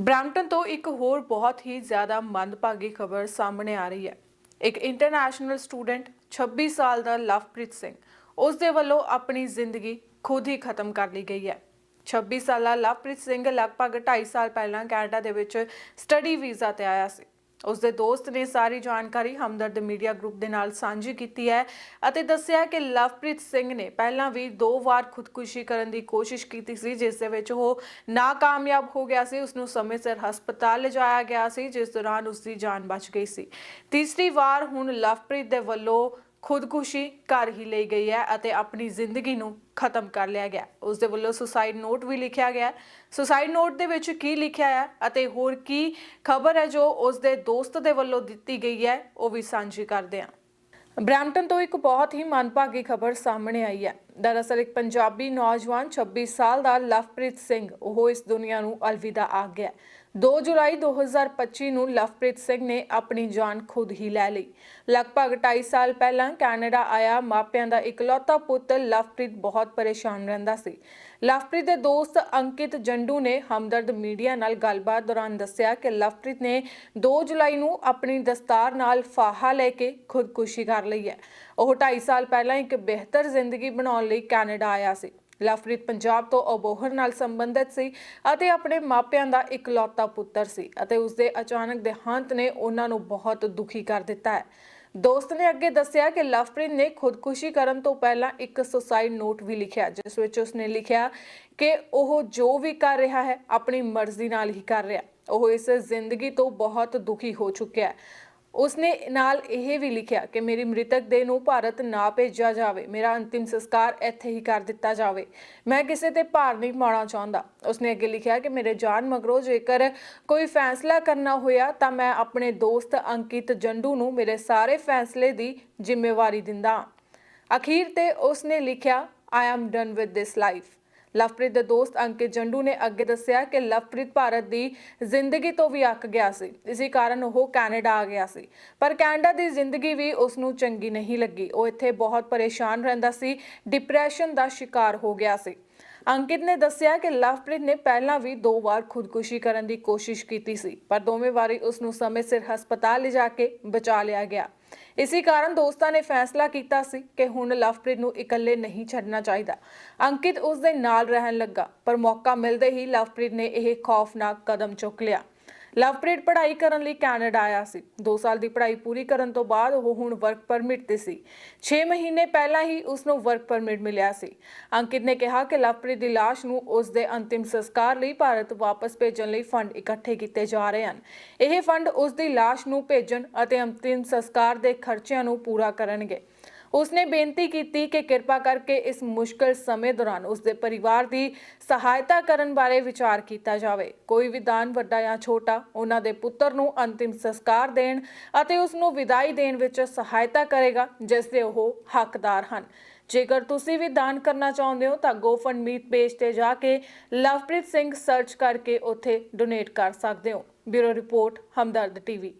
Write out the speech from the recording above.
Brampton ਤੋਂ ਇੱਕ ਹੋਰ ਬਹੁਤ ਹੀ ਜ਼ਿਆਦਾ ਮੰਦਭਾਗੀ ਖਬਰ ਸਾਹਮਣੇ ਆ ਰਹੀ ਹੈ। ਇੱਕ ਇੰਟਰਨੈਸ਼ਨਲ ਸਟੂਡੈਂਟ 26 ਸਾਲ ਦਾ ਲਵਪ੍ਰੀਤ ਸਿੰਘ, ਉਸ ਦੇ ਵੱਲੋਂ ਆਪਣੀ ਜ਼ਿੰਦਗੀ ਖੁਦ ਹੀ ਖਤਮ ਕਰ ਲਈ ਗਈ ਹੈ। 26 ਸਾਲਾ ਲਵਪ੍ਰੀਤ ਸਿੰਘ ਲਗਭਗ 2.5 ਸਾਲ ਪਹਿਲਾਂ ਕੈਨੇਡਾ ਦੇ ਵਿੱਚ ਸਟੱਡੀ ਵੀਜ਼ਾ ਤੇ ਆਇਆ ਸੀ। ਉਸ ਦੇ ਦੋਸਤ ਨੇ ਸਾਰੀ ਜਾਣਕਾਰੀ ਹਮਦਰਦ ਮੀਡੀਆ ਗਰੁੱਪ ਦੇ ਨਾਲ ਸਾਂਝੀ ਕੀਤੀ ਹੈ ਅਤੇ ਦੱਸਿਆ ਕਿ ਲਵਪ੍ਰੀਤ ਸਿੰਘ ਨੇ ਪਹਿਲਾਂ ਵੀ ਦੋ ਵਾਰ ਖੁਦਕੁਸ਼ੀ ਕਰਨ ਦੀ ਕੋਸ਼ਿਸ਼ ਕੀਤੀ ਸੀ, ਜਿਸ ਦੇ ਵਿੱਚ ਉਹ ਨਾਕਾਮਯਾਬ ਹੋ ਗਿਆ ਸੀ। ਉਸ ਨੂੰ ਸਮੇਂ ਸਿਰ ਹਸਪਤਾਲ ਲਿਜਾਇਆ ਗਿਆ ਸੀ, ਜਿਸ ਦੌਰਾਨ ਉਸ ਦੀ ਜਾਨ ਬਚ ਗਈ ਸੀ। ਤੀਸਰੀ ਵਾਰ ਹੁਣ ਲਵਪ੍ਰੀਤ ਦੇ ਵੱਲੋਂ ਖੁਦਕੁਸ਼ੀ ਕਰ ਹੀ ਲਈ ਗਈ ਹੈ ਅਤੇ ਆਪਣੀ ਜ਼ਿੰਦਗੀ ਨੂੰ ਖਤਮ ਕਰ ਲਿਆ ਗਿਆ। ਉਸ ਦੇ ਵੱਲੋਂ ਸੁਸਾਈਡ ਨੋਟ ਵੀ ਲਿਖਿਆ ਗਿਆ ਸੁਸਾਈਡ ਨੋਟ ਦੇ ਵਿੱਚ ਕੀ ਲਿਖਿਆ ਹੈ ਅਤੇ ਹੋਰ ਕੀ ਖਬਰ ਹੈ ਜੋ ਉਸ ਦੇ ਦੋਸਤ ਦੇ ਵੱਲੋਂ ਦਿੱਤੀ ਗਈ ਹੈ, ਉਹ ਵੀ ਸਾਂਝੀ ਕਰਦੇ ਹਾਂ। ਬ੍ਰੈਂਪਟਨ ਤੋਂ ਇੱਕ ਬਹੁਤ ਹੀ ਮੰਦਭਾਗੀ ਖਬਰ ਸਾਹਮਣੇ ਆਈ ਹੈ। ਦਰਅਸਲ ਇੱਕ ਪੰਜਾਬੀ ਨੌਜਵਾਨ 26 ਸਾਲ ਦਾ ਲਵਪ੍ਰੀਤ ਸਿੰਘ, ਉਹ ਇਸ ਦੁਨੀਆ ਨੂੰ ਅਲਵਿਦਾ ਆ ਗਿਆ 2 ਜੁਲਾਈ 2025 ਨੂੰ ਲਵਪ੍ਰੀਤ ਸਿੰਘ ਨੇ ਆਪਣੀ ਜਾਨ ਖੁਦ ਹੀ ਲੈ ਲਈ। ਲਗਭਗ 2.5 ਸਾਲ ਪਹਿਲਾਂ ਕੈਨੇਡਾ ਆਇਆ, ਮਾਪਿਆਂ ਦਾ ਇਕਲੌਤਾ ਪੁੱਤ ਲਵਪ੍ਰੀਤ ਬਹੁਤ ਪਰੇਸ਼ਾਨ ਰਹਿੰਦਾ ਸੀ। ਲਵਪ੍ਰੀਤ ਦੇ ਦੋਸਤ ਅੰਕਿਤ ਜੰਡੂ ਨੇ ਹਮਦਰਦ ਮੀਡੀਆ ਨਾਲ ਗੱਲਬਾਤ ਦੌਰਾਨ ਦੱਸਿਆ ਕਿ ਲਵਪ੍ਰੀਤ ਨੇ 2 ਜੁਲਾਈ ਨੂੰ ਆਪਣੀ ਦਸਤਾਰ ਨਾਲ ਫਾਹਾ ਲੈ ਕੇ ਖੁਦਕੁਸ਼ੀ ਕਰ ਲਈ ਹੈ। ਉਹ 2.5 ਸਾਲ ਪਹਿਲਾਂ ਇੱਕ ਬਿਹਤਰ ਜ਼ਿੰਦਗੀ ਬਣਾਉਣ ਲਈ ਕੈਨੇਡਾ ਆਇਆ ਸੀ। ਲਵਪ੍ਰੀਤ ਪੰਜਾਬ ਤੋਂ ਅਬੋਹਰ ਨਾਲ ਸੰਬੰਧਿਤ ਸੀ ਅਤੇ ਆਪਣੇ ਮਾਪਿਆਂ ਦਾ ਇਕਲੌਤਾ ਪੁੱਤਰ ਸੀ ਅਤੇ ਉਸ ਦੇ ਅਚਾਨਕ ਦੇਹਾਂਤ ਨੇ ਉਹਨਾਂ ਨੂੰ ਬਹੁਤ ਦੁਖੀ ਕਰ ਦਿੱਤਾ ਹੈ। ਦੋਸਤ ਨੇ ਅੱਗੇ ਦੱਸਿਆ ਕਿ ਲਵਪ੍ਰੀਤ ਨੇ ਖੁਦਕੁਸ਼ੀ ਕਰਨ ਤੋਂ ਪਹਿਲਾਂ ਇੱਕ ਸੁਸਾਈਡ ਨੋਟ ਵੀ ਲਿਖਿਆ, ਜਿਸ ਵਿੱਚ ਉਸਨੇ ਲਿਖਿਆ ਕਿ ਉਹ ਜੋ ਵੀ ਕਰ ਰਿਹਾ ਹੈ, ਆਪਣੀ ਮਰਜ਼ੀ ਨਾਲ ਹੀ ਕਰ ਰਿਹਾ। ਉਹ ਇਸ ਜ਼ਿੰਦਗੀ ਤੋਂ ਬਹੁਤ ਦੁਖੀ ਹੋ ਚੁੱਕਿਆ ਹੈ। ਉਸਨੇ ਨਾਲ ਇਹ ਵੀ ਲਿਖਿਆ ਕਿ ਮੇਰੀ ਮ੍ਰਿਤਕ ਦੇਹ ਨੂੰ ਭਾਰਤ ਨਾ ਭੇਜਿਆ ਜਾਵੇ, ਮੇਰਾ ਅੰਤਿਮ ਸੰਸਕਾਰ ਇੱਥੇ ਹੀ ਕਰ ਦਿੱਤਾ ਜਾਵੇ। ਮੈਂ ਕਿਸੇ ਤੇ ਭਾਰ ਨਹੀਂ ਪਾਉਣਾ ਚਾਹੁੰਦਾ। ਉਸਨੇ ਅੱਗੇ ਲਿਖਿਆ ਕਿ ਮੇਰੇ ਜਾਨ ਮਗਰੋਂ ਜੇਕਰ ਕੋਈ ਫੈਸਲਾ ਕਰਨਾ ਹੋਇਆ ਤਾਂ ਮੈਂ ਆਪਣੇ ਦੋਸਤ ਅੰਕਿਤ ਜੰਡੂ ਨੂੰ ਮੇਰੇ ਸਾਰੇ ਫੈਸਲੇ ਦੀ ਜ਼ਿੰਮੇਵਾਰੀ ਦਿੰਦਾ। ਹਾਂ। ਅਖੀਰ ਤੇ ਉਸਨੇ ਲਿਖਿਆ I am done with this life Lovepreet ਦੇ ਦੋਸਤ ਅੰਕਿਤ ਜੰਡੂ ਨੇ ਅੱਗੇ ਦੱਸਿਆ ਕਿ ਲਵਪ੍ਰੀਤ ਭਾਰਤ ਦੀ ਜ਼ਿੰਦਗੀ ਤੋਂ ਵੀ ਅੱਕ ਗਿਆ ਸੀ। ਇਸੇ ਕਾਰਨ ਉਹ ਕੈਨੇਡਾ ਆ ਗਿਆ ਸੀ। ਪਰ ਕੈਨੇਡਾ ਦੀ ਜ਼ਿੰਦਗੀ ਵੀ ਉਸ ਨੂੰ ਚੰਗੀ ਨਹੀਂ ਲੱਗੀ। ਉਹ ਇੱਥੇ ਬਹੁਤ ਪਰੇਸ਼ਾਨ ਰਹਿੰਦਾ ਸੀ। ਡਿਪਰੈਸ਼ਨ ਦਾ ਸ਼ਿਕਾਰ ਹੋ ਗਿਆ ਸੀ। ਅੰਕਿਤ ਨੇ ਦੱਸਿਆ ਕਿ ਲਵਪ੍ਰੀਤ ਨੇ ਪਹਿਲਾਂ ਵੀ ਦੋ ਵਾਰ ਖੁਦਕੁਸ਼ੀ ਕਰਨ ਦੀ ਕੋਸ਼ਿਸ਼ ਕੀਤੀ ਸੀ। ਪਰ ਦੋਵੇਂ ਵਾਰੀ ਉਸ ਨੂੰ ਸਮੇਂ ਸਿਰ ਹਸਪਤਾਲ ਲਿਜਾ ਕੇ ਬਚਾ ਲਿਆ ਗਿਆ। ਇਸੇ ਕਾਰਨ ਦੋਸਤਾਂ ਨੇ ਫੈਸਲਾ ਕੀਤਾ ਸੀ ਕਿ ਹੁਣ ਲਵਪ੍ਰੀਤ ਨੂੰ ਇਕੱਲੇ ਨਹੀਂ ਛੱਡਣਾ ਚਾਹੀਦਾ। ਅੰਕਿਤ ਉਸ ਦੇ ਨਾਲ ਰਹਿਣ ਲੱਗਾ, ਪਰ ਮੌਕਾ ਮਿਲਦੇ ਹੀ ਲਵਪ੍ਰੀਤ ਨੇ ਇਹ ਖੌਫਨਾਕ ਕਦਮ ਚੁੱਕ ਲਿਆ। ਲਵਪ੍ਰੀਤ ਪੜ੍ਹਾਈ ਕਰਨ ਲਈ ਕੈਨੇਡਾ ਆਇਆ ਸੀ। 2 ਸਾਲ ਦੀ ਪੜ੍ਹਾਈ ਪੂਰੀ ਕਰਨ ਤੋਂ ਬਾਅਦ ਉਹ ਹੁਣ ਵਰਕ ਪਰਮਿਟ ਤੇ ਸੀ। 6 ਮਹੀਨੇ ਪਹਿਲਾਂ ਹੀ ਉਸ ਨੂੰ ਵਰਕ ਪਰਮਿਟ ਮਿਲਿਆ ਸੀ। ਅੰਕਿਤ ਨੇ ਕਿਹਾ ਕਿ ਲਵਪ੍ਰੀਤ ਦੀ ਲਾਸ਼ ਨੂੰ ਉਸ ਦੇ ਅੰਤਿਮ ਸੰਸਕਾਰ ਲਈ ਭਾਰਤ ਵਾਪਸ ਭੇਜਣ ਲਈ ਫੰਡ ਇਕੱਠੇ ਕੀਤੇ ਜਾ ਰਹੇ ਹਨ। ਇਹ ਫੰਡ ਉਸ ਦੀ ਲਾਸ਼ ਨੂੰ ਭੇਜਣ ਅਤੇ ਅੰਤਿਮ ਸੰਸਕਾਰ ਦੇ ਖਰਚਿਆਂ ਨੂੰ ਪੂਰਾ ਕਰਨਗੇ। ਉਸਨੇ ਬੇਨਤੀ ਕੀਤੀ ਕਿ ਕਿਰਪਾ ਕਰਕੇ ਇਸ ਮੁਸ਼ਕਲ ਸਮੇਂ ਦੌਰਾਨ ਉਸਦੇ ਪਰਿਵਾਰ ਦੀ ਸਹਾਇਤਾ ਕਰਨ ਬਾਰੇ ਵਿਚਾਰ ਕੀਤਾ ਜਾਵੇ। ਕੋਈ ਵੀ ਦਾਨ ਵੱਡਾ ਜਾਂ ਛੋਟਾ, ਉਹਨਾਂ ਦੇ ਪੁੱਤਰ ਨੂੰ ਅੰਤਿਮ ਸੰਸਕਾਰ ਦੇਣ ਅਤੇ ਉਸ ਨੂੰ ਵਿਦਾਈ ਦੇਣ ਵਿੱਚ ਸਹਾਇਤਾ ਕਰੇਗਾ, ਜਿਸ ਦੇ ਉਹ ਹੱਕਦਾਰ ਹਨ। ਜੇਕਰ ਤੁਸੀਂ ਵੀ ਦਾਨ ਕਰਨਾ ਚਾਹੁੰਦੇ ਹੋ, ਤਾਂ GoFundMe ਪੇਜ ਤੇ ਜਾ ਕੇ ਲਵਪ੍ਰੀਤ ਸਿੰਘ ਸਰਚ ਕਰਕੇ ਉੱਥੇ ਡੋਨੇਟ ਕਰ ਸਕਦੇ ਹੋ। Bureau report, Hamdard TV.